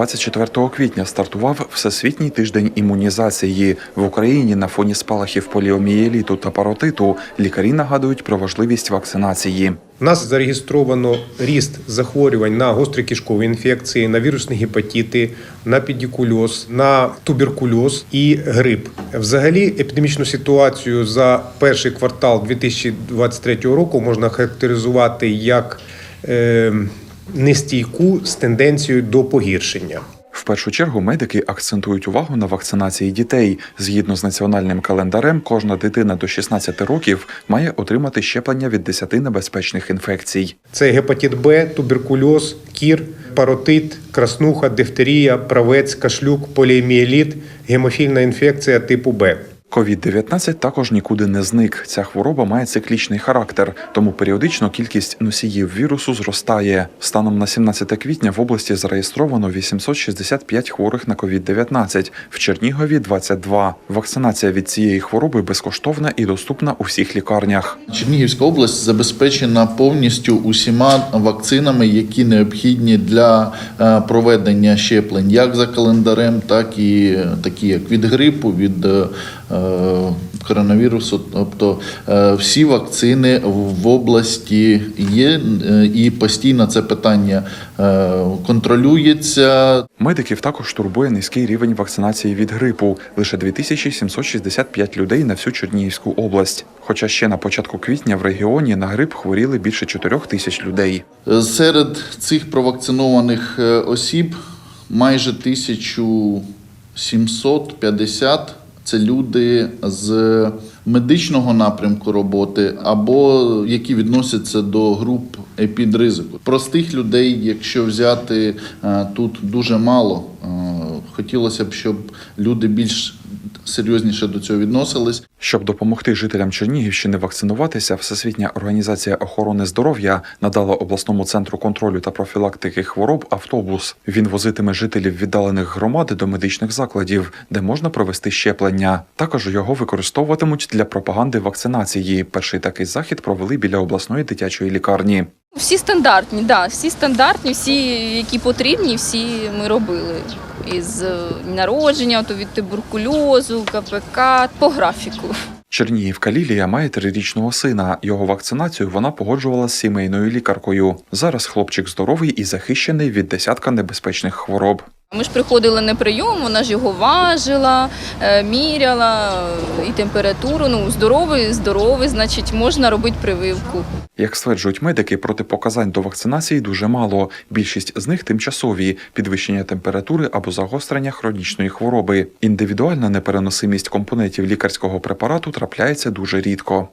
24 квітня стартував Всесвітній тиждень імунізації в Україні на фоні спалахів поліомієліту та паротиту. Лікарі нагадують про важливість вакцинації. У нас зареєстровано ріст захворювань на гострі кишкові інфекції, на вірусні гепатити, на педикульоз, на туберкульоз і грип. Взагалі, епідемічну ситуацію за перший квартал 2023 року можна характеризувати як е, нестійку з тенденцією до погіршення. В першу чергу медики акцентують увагу на вакцинації дітей. Згідно з національним календарем, кожна дитина до 16 років має отримати щеплення від 10 небезпечних інфекцій. Це гепатит Б, туберкульоз, кір, паротит, краснуха, дифтерія, правець, кашлюк, поліомієліт, гемофільна інфекція типу Б. COVID-19 також нікуди не зник. Ця хвороба має циклічний характер, тому періодично кількість носіїв вірусу зростає. Станом на 17 квітня в області зареєстровано 865 хворих на COVID-19, в Чернігові 22. Вакцинація від цієї хвороби безкоштовна і доступна у всіх лікарнях. Чернігівська область забезпечена повністю усіма вакцинами, які необхідні для е, проведення щеплень, як за календарем, так і такі, як від грипу, від е, коронавірусу. Тобто е, всі вакцини в області є, е, і постійно це питання е, контролюється. Медиків також турбує низький рівень вакцинації від грипу лише 2765 людей на всю Чернігівську область. Хоча ще на початку квітня в регіоні на грип хворіли більше 4 тисяч людей. Серед цих провакцинованих е, осіб майже 1750 це люди з медичного напрямку роботи або які відносяться до груп епідризику. Простих людей, якщо взяти е, тут дуже мало, Е, хотілося б, щоб люди більш серйозніше до цього відносились. Щоб допомогти жителям Чернігівщини вакцинуватися, Всесвітня організація охорони здоров'я надала обласному центру контролю та профілактики хвороб автобус. Він возитиме жителів віддалених громад до медичних закладів, де можна провести щеплення. Також його використовуватимуть для пропаганди вакцинації. Перший такий захід провели біля обласної дитячої лікарні. Всі стандартні, да, всі стандартні, всі, які потрібні, всі ми робили. Із е, народження, то від туберкульозу, КПК, по графіку. Чернігівка Лілія має трирічного сина. Його вакцинацію вона погоджувала з сімейною лікаркою. Зараз хлопчик здоровий і захищений від десятка небезпечних хвороб. Ми ж приходили на прийом, вона ж його важила, е, міряла е, і температуру. Ну, здоровий, здоровий, значить, можна робити прививку. Як стверджують медики, протипоказань до вакцинації дуже мало. Більшість з них тимчасові підвищення температури або загострення хронічної хвороби. Індивідуальна непереносимість компонентів лікарського препарату трапляється дуже рідко.